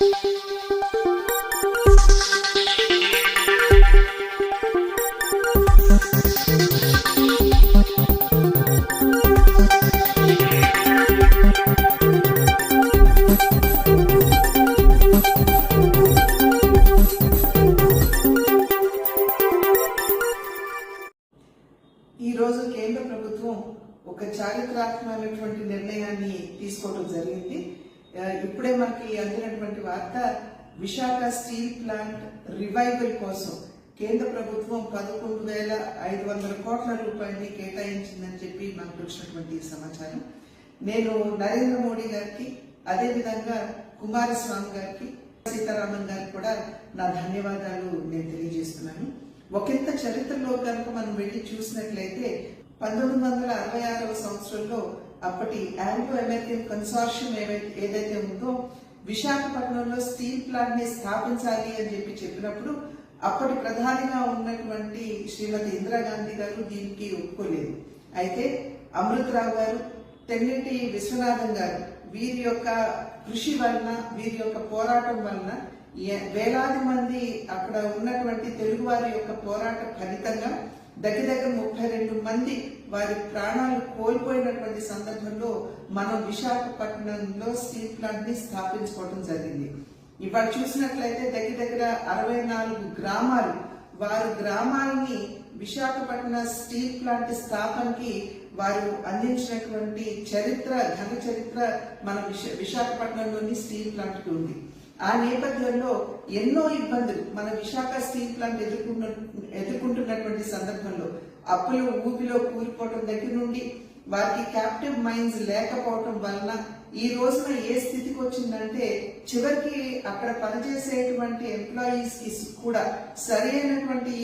ఈ కేంద్ర ప్రభుత్వం ఒక చారిత్రాత్మకమైనటువంటి నిర్ణయాన్ని తీసుకోవడం జరిగింది. ఇప్పుడే మనకి అందినటువంటి వార్త విశాఖ స్టీల్ ప్లాంట్ రివైవల్ కోసం కేంద్ర ప్రభుత్వం పదకొండు వేల ఐదు వందల కోట్ల రూపాయలని కేటాయించిందని చెప్పి మనకు వచ్చినటువంటి సమాచారం. నేను నరేంద్ర మోడీ గారికి అదేవిధంగా కుమారస్వామి గారికి సీతారామన్ గారికి కూడా నా ధన్యవాదాలు నేను తెలియజేస్తున్నాను. ఒకంత చరిత్రలో కనుక మనం వెళ్ళి చూసినట్లయితే పంతొమ్మిది వందల అరవై ఆరవ సంవత్సరంలో అప్పటి ఆంగ్లో అమెరికన్ కన్సార్షియం ఏదైతే ఉందో విశాఖపట్నంలో స్టీల్ ప్లాంట్ని స్థాపించాలి అని చెప్పి చెప్పినప్పుడు అప్పటి ప్రధానిగా ఉన్నటువంటి శ్రీమతి ఇందిరాగాంధీ గారు దీనికి ఒప్పుకోలేదు. అయితే అమృతరావు గారు తెన్నిటి విశ్వనాథం గారు వీరి యొక్క కృషి వలన వీరి యొక్క పోరాటం వలన వేలాది మంది అక్కడ ఉన్నటువంటి తెలుగు వారి యొక్క పోరాట ఫలితంగా దగ్గర దగ్గర ముప్పై రెండు మంది వారి ప్రాణాలు కోల్పోయినటువంటి సందర్భంలో మనం విశాఖపట్నంలో స్టీల్ ప్లాంట్ని స్థాపించుకోవడం జరిగింది. ఇవాళ చూసినట్లయితే దగ్గర దగ్గర అరవై నాలుగు గ్రామాలు వారి గ్రామాలని విశాఖపట్నం స్టీల్ ప్లాంట్ స్థాపనకి వారు అందించినటువంటి చరిత్ర ఘన చరిత్ర మన విశాఖపట్నంలోని స్టీల్ ప్లాంట్కి ఉంది. ఆ నేపథ్యంలో ఎన్నో ఇబ్బందులు మన విశాఖ స్టీల్ ప్లాంట్ ఎదుర్కొన్న ఎదుర్కొంటున్నటువంటి సందర్భంలో అప్పులు ఊపిలో కూలిపోవడం దగ్గర నుండి వారికి క్యాప్టివ్ మైండ్స్ లేకపోవటం వలన ఈ రోజున ఏ స్థితికి వచ్చిందంటే చివరికి అక్కడ పనిచేసేటువంటి ఎంప్లాయీస్కి కూడా సరైనటువంటి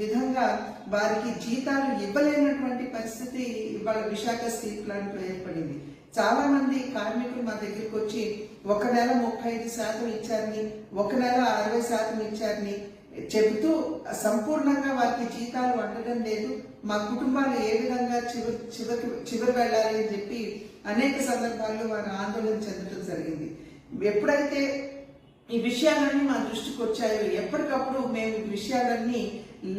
విధంగా వారికి జీతాలు ఇవ్వలేనటువంటి పరిస్థితి ఇవాళ విశాఖ స్టీల్ ప్లాంట్లో ఏర్పడింది. చాలా మంది కార్మికులు మా దగ్గరికి వచ్చి ఒక నెల ముప్పై ఐదు శాతం ఇచ్చారని ఒక నెల అరవై శాతం ఇచ్చారని చెబుతూ సంపూర్ణంగా వారికి జీతాలు అందడం లేదు. మా కుటుంబాలు ఏ విధంగా చివరి చివరికి చివరి వెళ్ళాలి అని చెప్పి అనేక సందర్భాల్లో వారు ఆందోళన చెందడం జరిగింది. ఎప్పుడైతే ఈ విషయాలన్నీ మా దృష్టికి వచ్చాయో ఎప్పటికప్పుడు మేము ఈ విషయాలన్నీ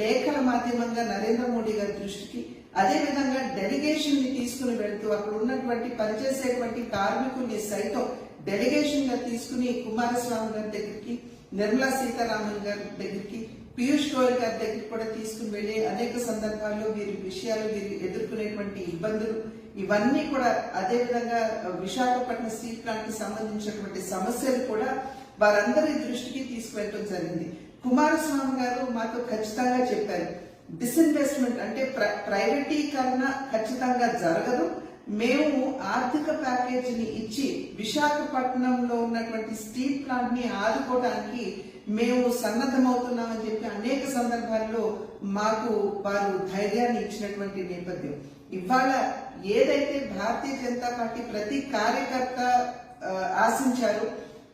లేఖల మాధ్యమంగా నరేంద్ర మోడీ గారి దృష్టికి అదేవిధంగా డెలిగేషన్ని తీసుకుని వెళ్తూ అక్కడ ఉన్నటువంటి పనిచేసేటువంటి కార్మికుల్ని సైతం డెలిగేషన్గా తీసుకుని కుమారస్వామి గారి దగ్గరికి నిర్మలా సీతారామన్ గారి దగ్గరికి పీయూష్ గోయల్ గారి దగ్గరికి కూడా తీసుకుని వెళ్ళే అనేక సందర్భాల్లో వీరి విషయాలు వీరు ఎదుర్కొనేటువంటి ఇబ్బందులు ఇవన్నీ కూడా అదే విధంగా విశాఖపట్నం స్టీల్ ప్లాంట్కి సంబంధించినటువంటి సమస్యలు కూడా వారందరి దృష్టికి తీసుకువెళ్ళడం జరిగింది. కుమారస్వామి గారు మాతో ఖచ్చితంగా చెప్పారు. డిస్ఇన్వెస్ట్మెంట్ అంటే ప్ర- ప్రైవేటీకరణ ఖచ్చితంగా జరగదు. మేము ఆర్థిక ప్యాకేజీని ఇచ్చి విశాఖపట్నంలో ఉన్నటువంటి స్టీల్ ప్లాంట్ని ఆదుకోవడానికి మేము సన్నద్ధమవుతున్నామని చెప్పి అనేక సందర్భాల్లో మాకు వారు ధైర్యాన్ని ఇచ్చినటువంటి నేపథ్యం. ఇవాళ ఏదైతే భారతీయ జనతా పార్టీ ప్రతి కార్యకర్త ఆశించారు ఆశించారో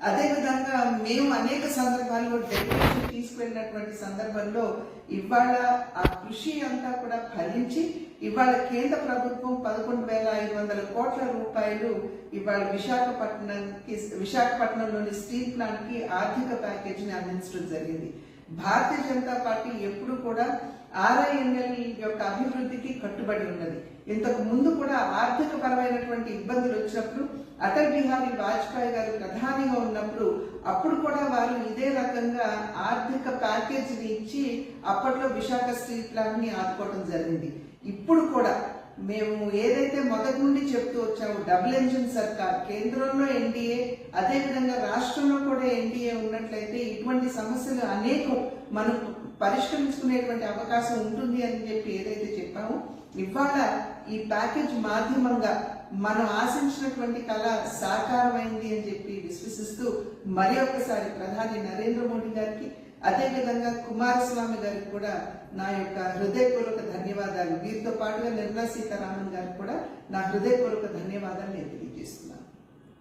అదే విధంగా మేము అనేక సందర్భాల్లో తీసుకువెళ్ళినటువంటి సందర్భంలో ఇవాళ ఆ కృషి అంతా కూడా ఫలించి ఇవాళ కేంద్ర ప్రభుత్వం పదకొండు వేల ఐదు వందల కోట్ల రూపాయలు ఇవాళ విశాఖపట్నంకి విశాఖపట్నంలోని స్టీల్ ప్లాంట్కి ఆర్థిక ప్యాకేజీని అందించడం జరిగింది. భారతీయ జనతా పార్టీ ఎప్పుడు కూడా ఆర్ఐఎన్ఎల్ యొక్క అభివృద్ధికి కట్టుబడి ఉన్నది. ఇంతకు ముందు కూడా ఆర్థిక పరమైనటువంటి ఇబ్బందులు వచ్చినప్పుడు అటల్ బిహారీ వాజ్పేయి గారు ప్రధానిగా ఉన్నప్పుడు అప్పుడు కూడా వారు ఇదే రకంగా ఆర్థిక ప్యాకేజీని ఇచ్చి అప్పట్లో విశాఖ స్ట్రీట్ ప్లాంట్ని ఆదుకోవడం జరిగింది. ఇప్పుడు కూడా మేము ఏదైతే మొదటి నుండి చెప్తూ వచ్చాము డబుల్ ఇంజిన్ సర్కార్ కేంద్రంలో ఎన్డీఏ అదేవిధంగా రాష్ట్రంలో కూడా ఎన్డీఏ ఉన్నట్లయితే ఇటువంటి సమస్యలు అనేకం మనం పరిష్కరించుకునేటువంటి అవకాశం ఉంటుంది అని చెప్పి ఏదైతే చెప్పామో ఇవాళ ఈ ప్యాకేజ్ మాధ్యమంగా మనం ఆశించినటువంటి కళ సాకారమైంది అని చెప్పి విశ్వసిస్తూ మరి ఒక్కసారి ప్రధాని నరేంద్ర మోడీ గారికి అదేవిధంగా కుమారస్వామి గారికి కూడా నా యొక్క హృదయపూర్వక ధన్యవాదాలు. వీరితో పాటుగా నిర్మలా సీతారామన్ గారికి కూడా నా హృదయపూర్వక ధన్యవాదాలు నేను తెలియజేస్తున్నాను.